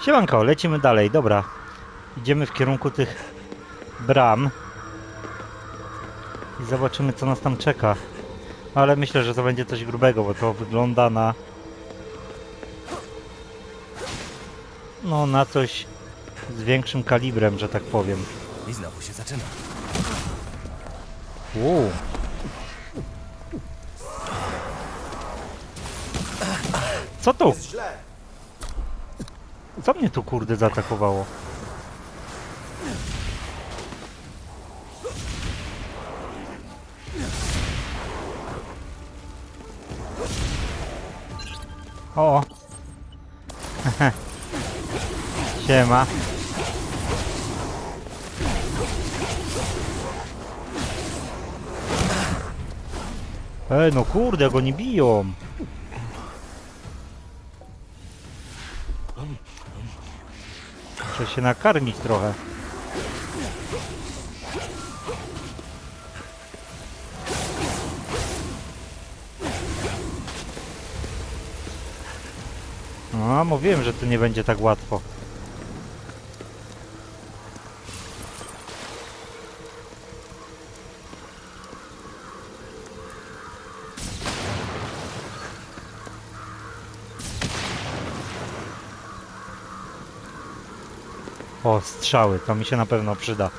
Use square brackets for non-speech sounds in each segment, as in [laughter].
Siemanko, lecimy dalej, dobra. Idziemy w kierunku tych bram. I zobaczymy co nas tam czeka. Ale myślę, że to będzie coś grubego, bo to wygląda na... No, na coś z większym kalibrem, że tak powiem. I znowu się zaczyna. Uuu. Co tu? źle. Co mnie tu kurde zaatakowało? O! [laughs] Siema. Ej, no kurde, jak oni biją. Muszę się nakarmić trochę. No, mówiłem, że to nie będzie tak łatwo. O, strzały, to mi się na pewno przyda.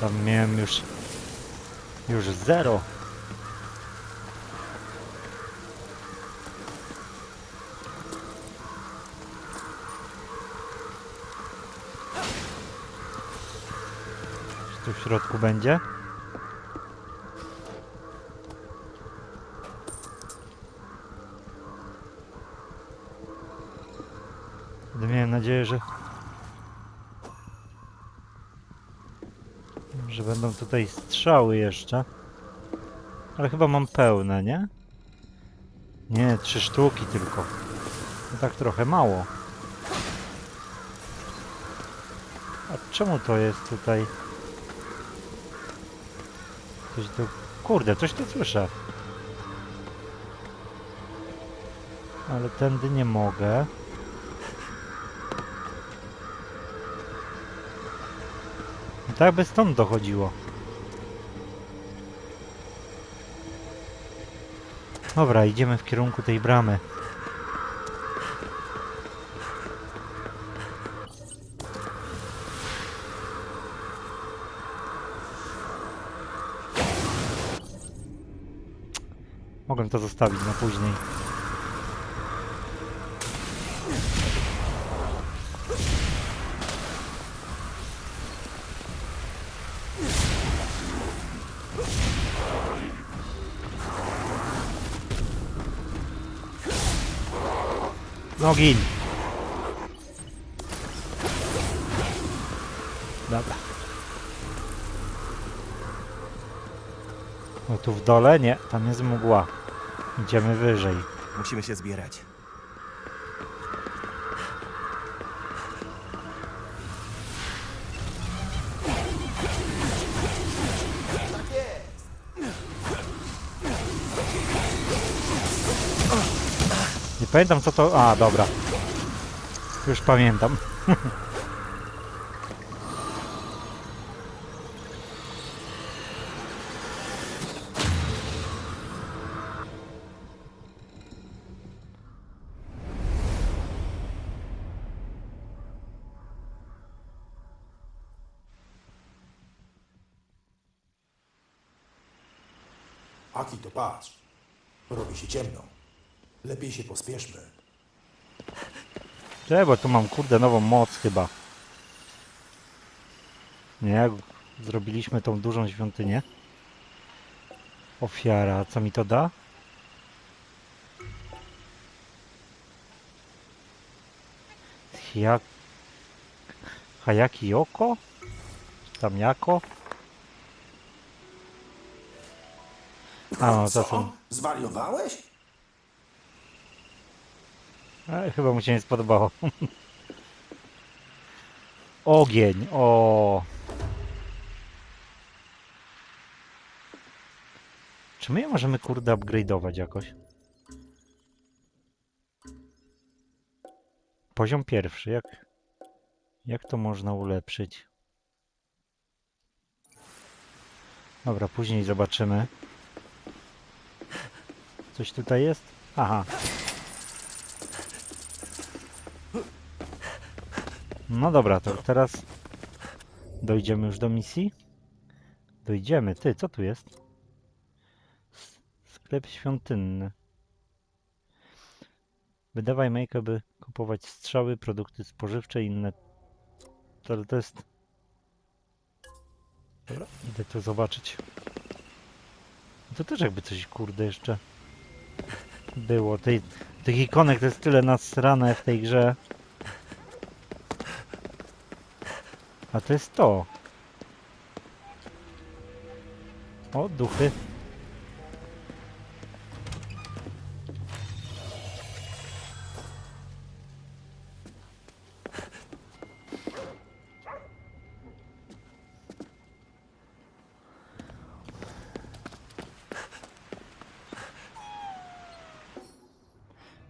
Tam miałem już... Już zero. Czy tu w środku będzie? Miałem nadzieję, że że będą tutaj strzały jeszcze. Ale chyba mam pełne, nie? Nie, trzy sztuki tylko. No tak trochę mało. A czemu to jest tutaj? Coś tu... Kurde, coś tu słyszę. Ale tędy nie mogę. Tak by stąd dochodziło. Dobra, idziemy w kierunku tej bramy. Mogłem to zostawić na później. Gin. Dobra. No tu w dole? Nie, tam jest mgła. Idziemy wyżej. Musimy się zbierać. Pamiętam co to... A, dobra. Już pamiętam. Aki, to patrz. Robi się ciemno. Lepiej się pospieszmy. Cze, bo tu mam kurde nową moc chyba. Nie, jak zrobiliśmy tą dużą świątynię. Ofiara, co mi to da? Jak... Hayaki Yoko? Tam jako? A no, to są... Zwariowałeś? E, chyba mu się nie spodobało. [laughs] Ogień, o. Czy my je możemy kurde upgrade'ować jakoś? poziom pierwszy. Jak, jak to można ulepszyć? Dobra, później zobaczymy. Coś tutaj jest? Aha. No dobra, to teraz dojdziemy już do misji. Dojdziemy. Ty, co tu jest? Sklep świątynny. Wydawaj make, by kupować strzały, produkty spożywcze i inne. To, to jest... Dobra, idę tu zobaczyć. To też jakby coś, kurde, jeszcze było. Tej, tych ikonek to jest tyle nasrane w tej grze. A to jest to. O, duchy.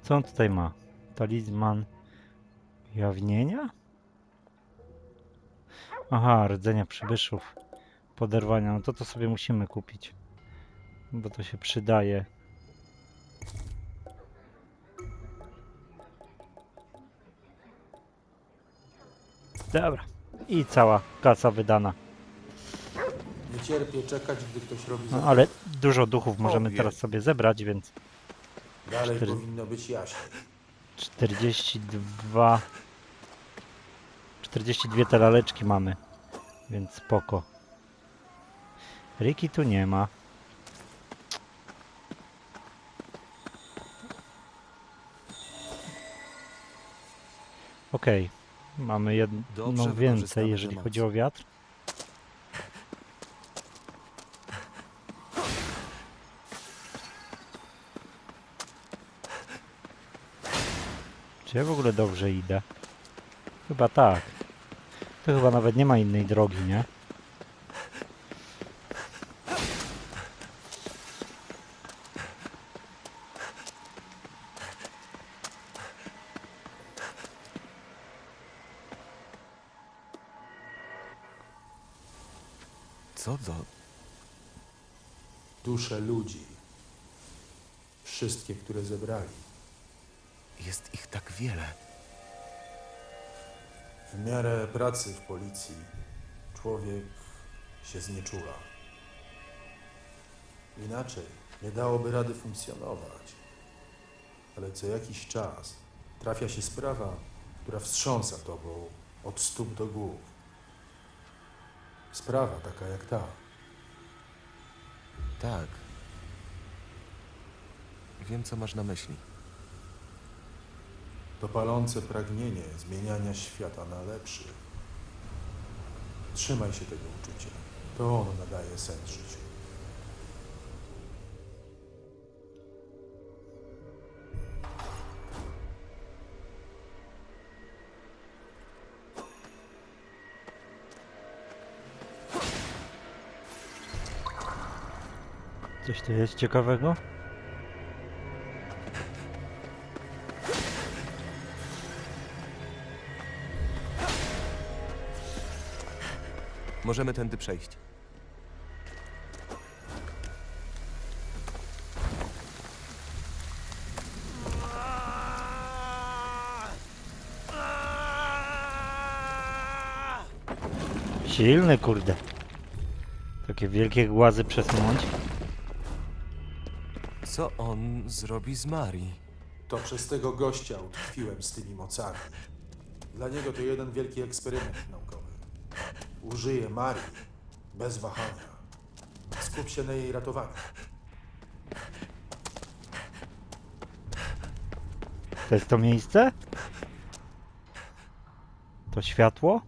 Co on tutaj ma? Talizman jawnienia? Aha, rdzenia przybyszów. Poderwania. No to to sobie musimy kupić. Bo to się przydaje. Dobra. I cała kasa wydana. Nie cierpię czekać, gdy ktoś robi No, ale dużo duchów możemy teraz sobie zebrać, więc Dalej cztery- powinno być jaśniej. 42 42 te laleczki mamy więc spoko Riki tu nie ma Okej, mamy jedno Dobrze więcej, jeżeli chodzi o wiatr. Czy ja w ogóle dobrze idę? Chyba tak. To chyba nawet nie ma innej drogi, nie? Co to? Dusze ludzi. Wszystkie, które zebrali. Jest ich tak wiele. W miarę pracy w policji człowiek się znieczula. Inaczej nie dałoby rady funkcjonować. Ale co jakiś czas trafia się sprawa, która wstrząsa tobą od stóp do głów. Sprawa taka jak ta. Tak. Wiem, co masz na myśli. To palące pragnienie zmieniania świata na lepszy. Trzymaj się tego uczucia. To ono nadaje sens życiu. Coś tu jest ciekawego? Możemy tędy przejść. Silny, kurde. Takie wielkie głazy przesunąć. Co on zrobi z Marii? To przez tego gościa utkwiłem z tymi mocami. Dla niego to jeden wielki eksperyment naukowy. Użyję Marii bez wahania. Skup się na jej ratowaniu. To jest to miejsce? To światło?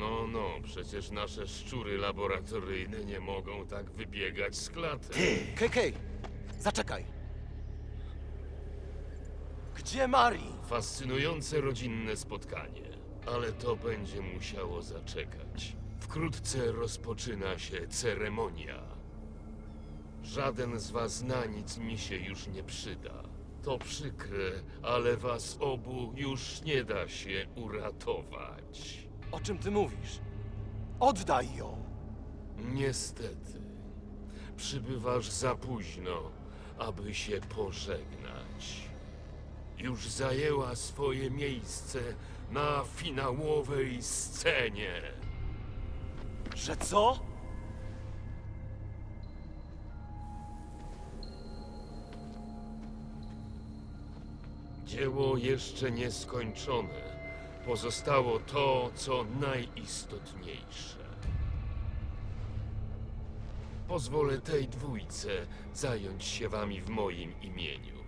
No, no, przecież nasze szczury laboratoryjne nie mogą tak wybiegać z klatek. Kej, zaczekaj. Gdzie Mari? Fascynujące rodzinne spotkanie, ale to będzie musiało zaczekać. Wkrótce rozpoczyna się ceremonia. Żaden z was na nic mi się już nie przyda. To przykre, ale was obu już nie da się uratować. O czym ty mówisz? Oddaj ją! Niestety, przybywasz za późno, aby się pożegnać. Już zajęła swoje miejsce na finałowej scenie. Że co? Dzieło jeszcze nieskończone. Pozostało to, co najistotniejsze. Pozwolę tej dwójce zająć się wami w moim imieniu.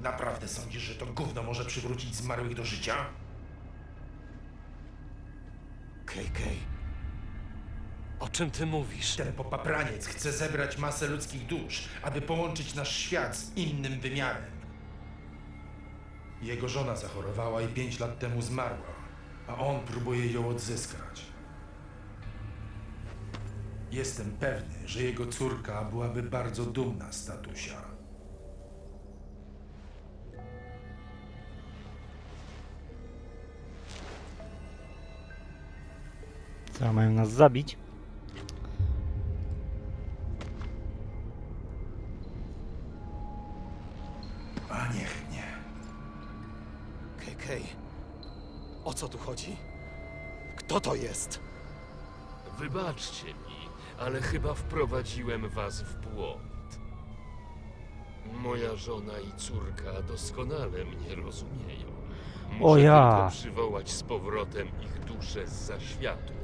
Naprawdę sądzisz, że to gówno może przywrócić zmarłych do życia? KK. O czym ty mówisz? Ten popapraniec chce zebrać masę ludzkich dusz, aby połączyć nasz świat z innym wymiarem. Jego żona zachorowała i pięć lat temu zmarła, a on próbuje ją odzyskać. Jestem pewny, że jego córka byłaby bardzo dumna z tatusia. Co, mają nas zabić? A niech nie. KK. O co tu chodzi? Kto to jest? Wybaczcie mi, ale chyba wprowadziłem was w błąd. Moja żona i córka doskonale mnie rozumieją. Muszę O ja. tylko przywołać z powrotem ich dusze z zaświatów.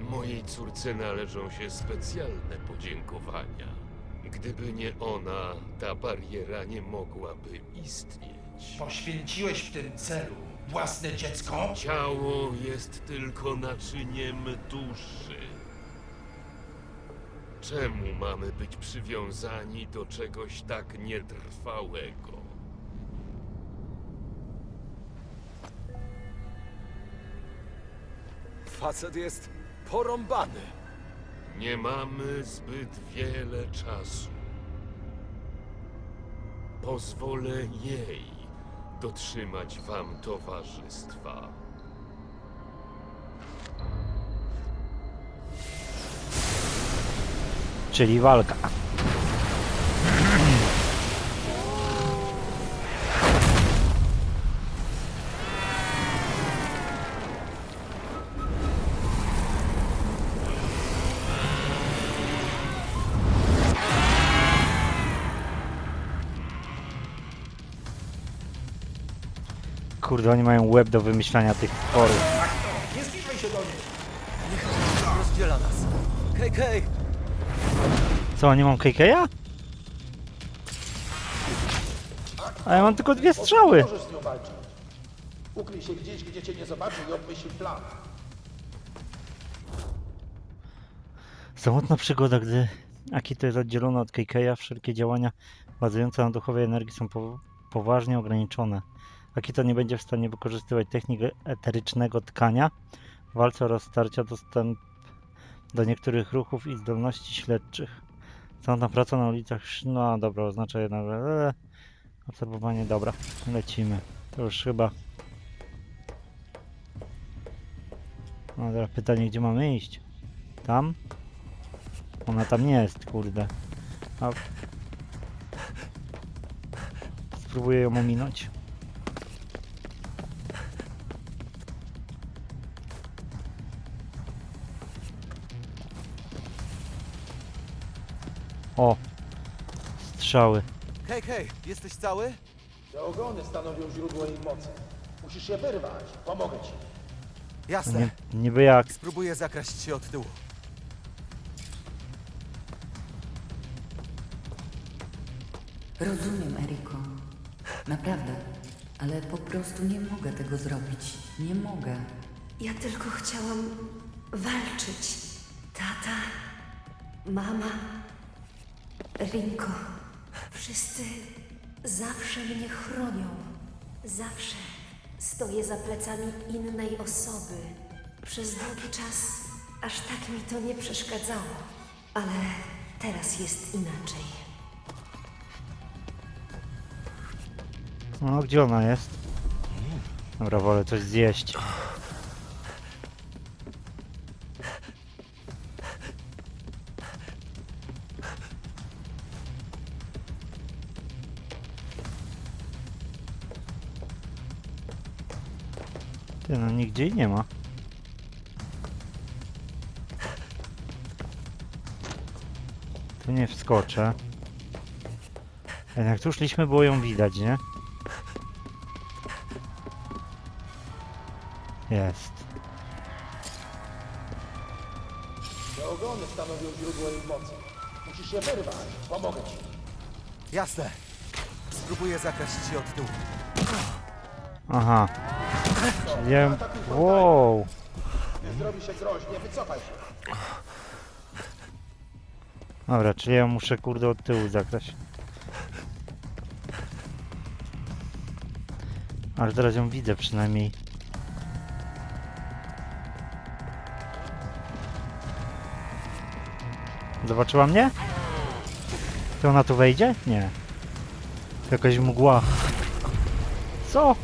Mojej córce należą się specjalne podziękowania. Gdyby nie ona, ta bariera nie mogłaby istnieć. Poświęciłeś w tym celu własne dziecko? Ciało jest tylko naczyniem duszy. Czemu mamy być przywiązani do czegoś tak nietrwałego? Facet jest porąbany. Nie mamy zbyt wiele czasu. Pozwolę jej dotrzymać wam towarzystwa. Czyli walka. Kurde, oni mają łeb do wymyślania tych tworów. Nie zbliżaj się do niej! Rozdziela nas. KK! Co, nie mam KK'a? A ja mam tylko dwie strzały. Możesz z nią walczyć. Ukryj się gdzieś, gdzie cię nie zobaczy i obmyśl plan. Samotna przygoda, gdy Akito jest oddzielona od Keikeya, wszelkie działania bazujące na duchowej energii są po, poważnie ograniczone. Akito nie będzie w stanie wykorzystywać technik eterycznego tkania walce oraz starcia dostęp do niektórych ruchów i zdolności śledczych. Samotna praca na ulicach, no dobra, oznacza jednak eee, obserwowanie, dobra, lecimy. To już chyba... No teraz pytanie, gdzie mamy iść? Tam? Ona tam nie jest, kurde. A... Spróbuję ją ominąć. O! Strzały. KK, jesteś cały? Te ogony stanowią źródło jej mocy. Musisz je wyrwać. Pomogę ci. Jasne. Nie, niby jak. Spróbuję zakraść się od tyłu. Rozumiem, Eriko. Naprawdę. Ale po prostu nie mogę tego zrobić. Nie mogę. Ja tylko chciałam walczyć. Tata, mama, Rinko. Wszyscy zawsze mnie chronią. Zawsze. Stoję za plecami innej osoby. Przez długi czas aż tak mi to nie przeszkadzało. Ale teraz jest inaczej. No, gdzie ona jest? Dobra, wolę coś zjeść. Ty, no nigdzie jej nie ma. Tu nie wskoczę. Jednak tu szliśmy, było ją widać, nie? Jest. Te ogony stanowią źródło ich mocy. Musisz się wyrwać. Pomogę ci. Jasne. Spróbuję zakraść się od tyłu. Aha. Czyli ja... Wow. Zrobi się groźnie, wycofaj się. Dobra, czyli ja muszę kurde od tyłu zakraść. Ale teraz ją widzę przynajmniej. Zobaczyła mnie? To ona tu wejdzie? Nie. To jakaś mgła. Co?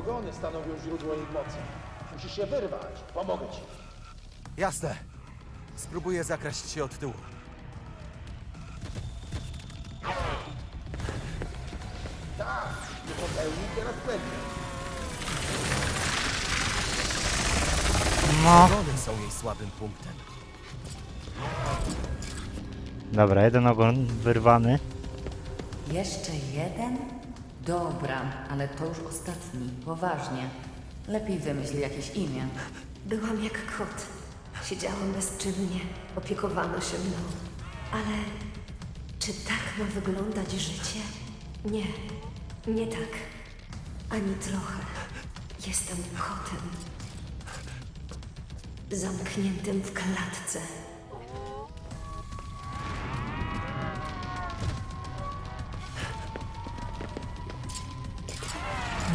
Ogony stanowią źródło ich mocy. Musisz się wyrwać. Pomogę ci. Jasne. Spróbuję zakraść się od tyłu. Nie popełnij teraz błędu. No. Ogony są jej słabym punktem. Dobra, jeden ogon wyrwany. Jeszcze jeden? Dobra, ale to już ostatni, poważnie. Lepiej wymyśl jakieś imię. Byłam jak kot. Siedziałam bezczynnie, opiekowano się mną. Ale czy tak ma wyglądać życie? Nie, nie tak. Ani trochę. Jestem kotem. Zamkniętym w klatce.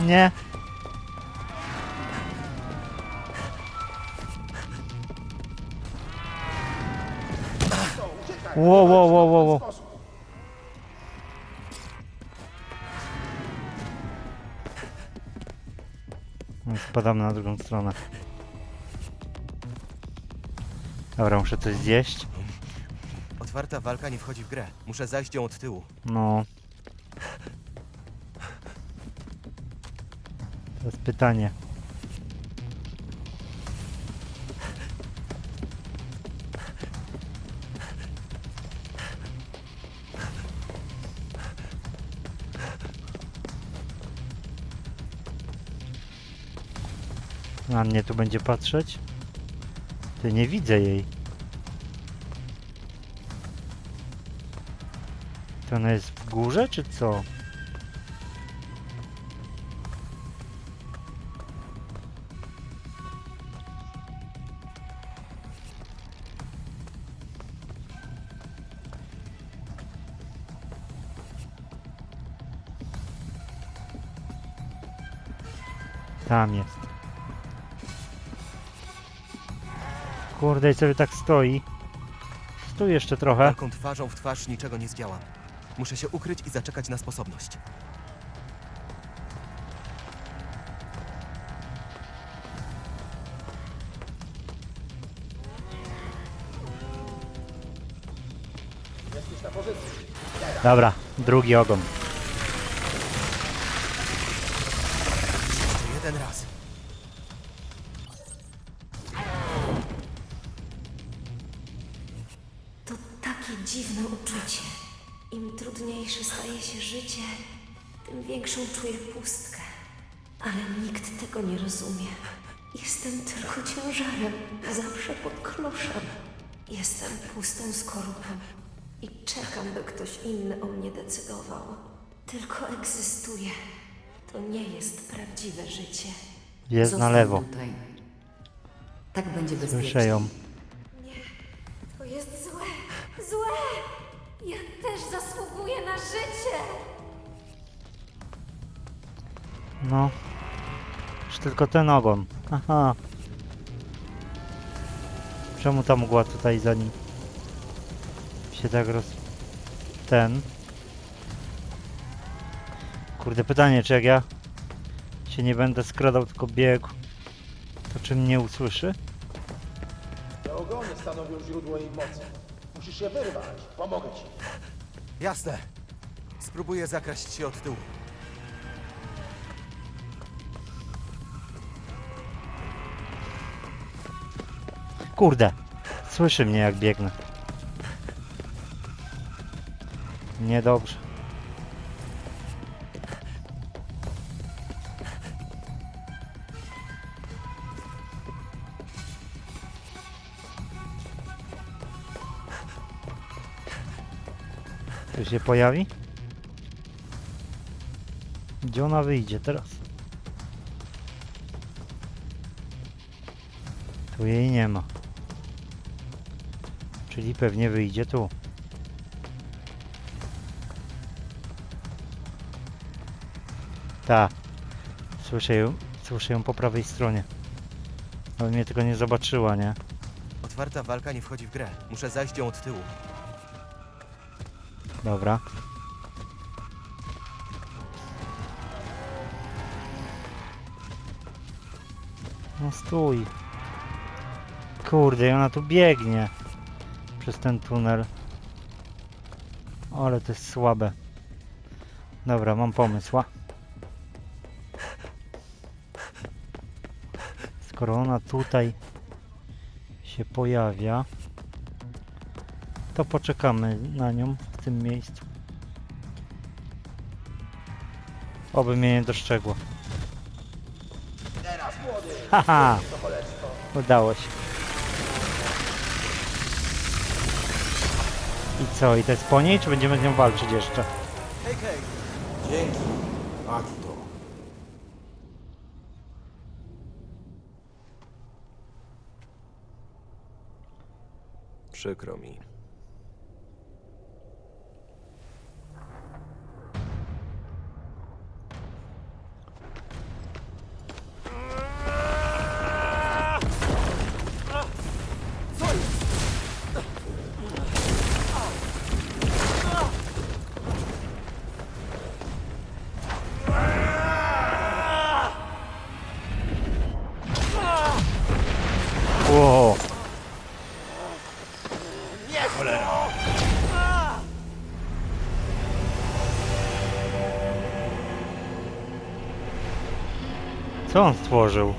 Nie. Wow, wow, wow, wow, wow. No, Spadamy na drugą stronę. Dobra, muszę coś zjeść. Otwarta walka nie wchodzi w grę. Muszę zajść ją od tyłu. No. Pytanie. Na mnie tu będzie patrzeć? Ty nie widzę jej. To ona jest w górze, czy co? Tam jest. Kurde, i sobie tak stoi. Stój jeszcze trochę. Walką twarzą w twarz niczego nie zdziałam. Muszę się ukryć i zaczekać na sposobność. Dobra, drugi ogon. Rozumie. Jestem tylko ciężarem, zawsze pod kloszem. Jestem pustą skorupą. I czekam, by ktoś inny o mnie decydował. Tylko egzystuję. To nie jest prawdziwe życie. Jest na Zostań lewo. Tutaj. Tak będzie Słyszę bezpiecznie. ją. To jest złe. Złe! Ja też zasługuję na życie! No. Już tylko ten ogon. Aha. Czemu ta mgła tutaj za nim się tak roz... Ten. Kurde, pytanie, czy jak ja się nie będę skradał, tylko biegł, to czy mnie usłyszy? Te ogony stanowią źródło jej mocy. Musisz się wyrwać. Pomogę ci. Jasne. Spróbuję zakraść się od tyłu. Kurde, słyszy mnie jak biegnę. Niedobrze. Tu się pojawi? Gdzie ona wyjdzie teraz? Tu jej nie ma. Czyli pewnie wyjdzie tu. Tak. Słyszę ją, słyszę ją po prawej stronie. Ale mnie tego nie zobaczyła, nie? Otwarta walka nie wchodzi w grę. Muszę zajść ją od tyłu. Dobra. No stój. Kurde, i ona tu biegnie. Przez ten tunel. Ale to jest słabe. Dobra, mam pomysł. Skoro ona tutaj się pojawia, to poczekamy na nią w tym miejscu. Oby mnie nie dostrzegła. Haha! Udało się. I co? I to jest po niej, czy będziemy z nią walczyć jeszcze? Hej, hej! Dzięki, Akito. Przykro mi. Co on stworzył?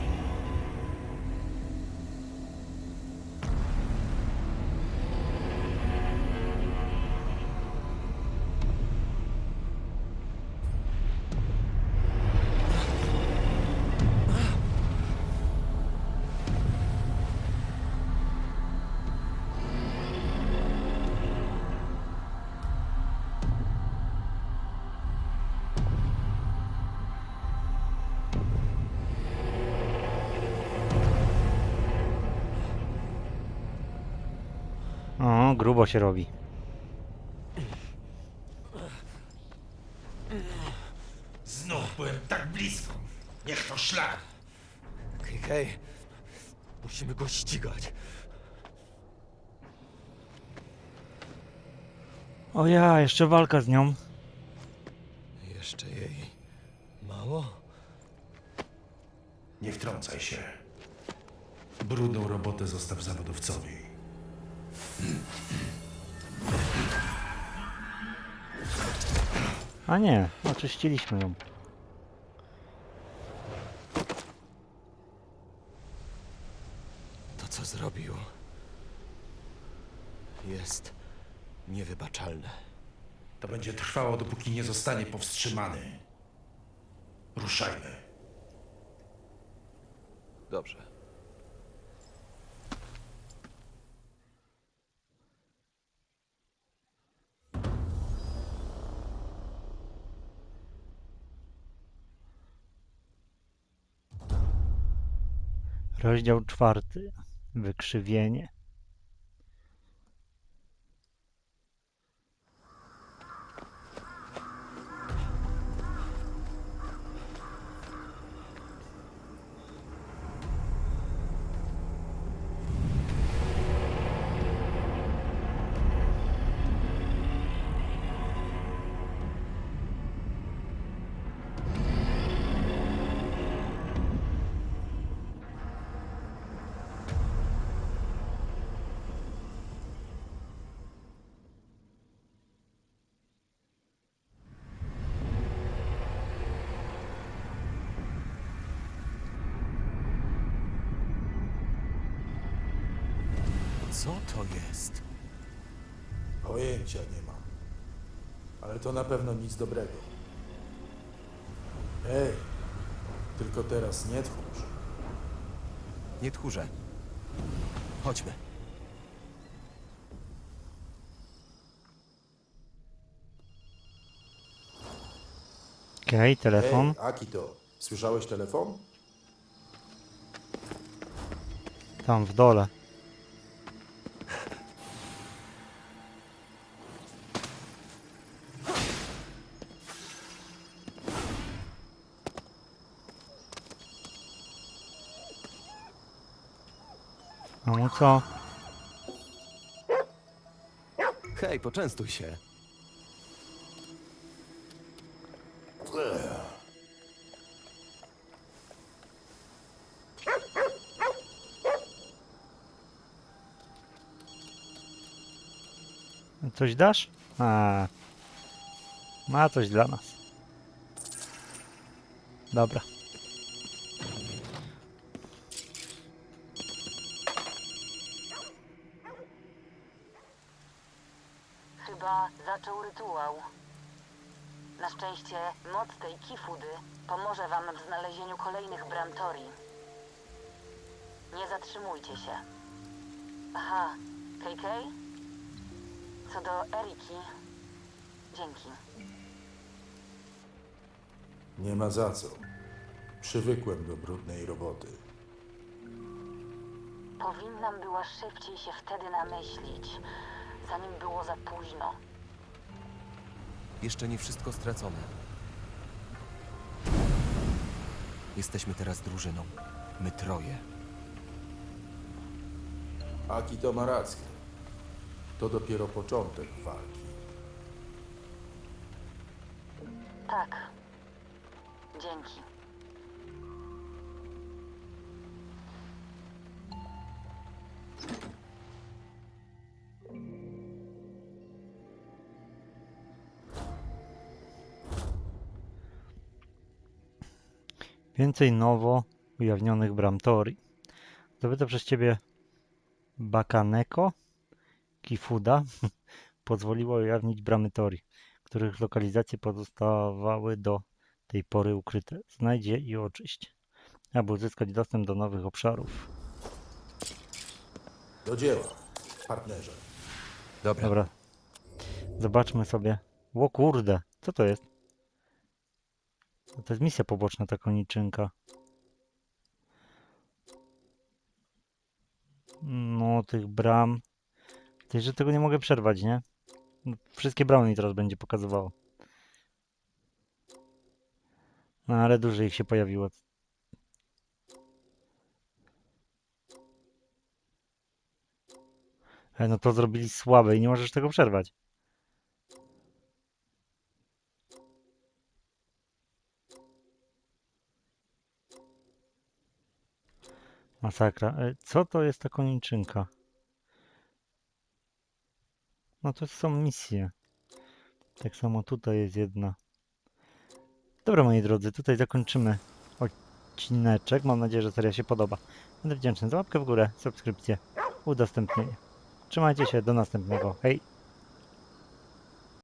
Grubo się robi. Znów byłem tak blisko. Niech to szlak. Hej! Musimy go ścigać. O ja, jeszcze walka z nią. Jeszcze jej mało? Nie wtrącaj się. Brudną robotę zostaw zawodowcowi. A nie, oczyściliśmy ją. To, co zrobił, jest niewybaczalne. To będzie trwało, dopóki nie zostanie powstrzymany. Ruszajmy. Dobrze. Rozdział czwarty. Wykrzywienie. To na pewno nic dobrego. Ej, tylko teraz nie tchórz. Nie tchórze. Chodźmy. Okej, telefon. Ej, Akito, słyszałeś telefon? Tam w dole. Co? Hej, poczęstuj się. Coś dasz? A. Ma coś dla nas. Dobra. Chyba zaczął rytuał. Na moc tej kifudy pomoże wam w znalezieniu kolejnych bram Tori. Nie zatrzymujcie się. Aha, KK? Co do Eriki, dzięki. Nie ma za co. Przywykłem do brudnej roboty. Powinnam była szybciej się wtedy namyślić, zanim było za późno. Jeszcze nie wszystko stracone. Jesteśmy teraz drużyną. My troje. Akito ma rację. To dopiero początek walki. Tak. Dzięki. Więcej nowo ujawnionych bram Tori. Zdobyte przez ciebie Bakaneko Kifuda [laughs] pozwoliło ujawnić bramy Tori, których lokalizacje pozostawały do tej pory ukryte. Znajdź je i oczyść, aby uzyskać dostęp do nowych obszarów. Do dzieła, partnerze. Dobra. Dobra. Zobaczmy sobie. O kurde, co to jest? To jest misja poboczna, ta koniczynka. No, tych bram. Ty, że tego nie mogę przerwać, nie? No, Wszystkie bramy mi teraz będzie pokazywało. No, ale dużo ich się pojawiło. Ale no to zrobili słabe i nie możesz tego przerwać. Masakra. E, Co to jest ta koniczynka? No to są misje. Tak samo tutaj jest jedna. Dobra moi drodzy, tutaj zakończymy odcineczek. Mam nadzieję, że seria się podoba. Będę wdzięczny za łapkę w górę, subskrypcję, udostępnienie. Trzymajcie się, do następnego. Hej!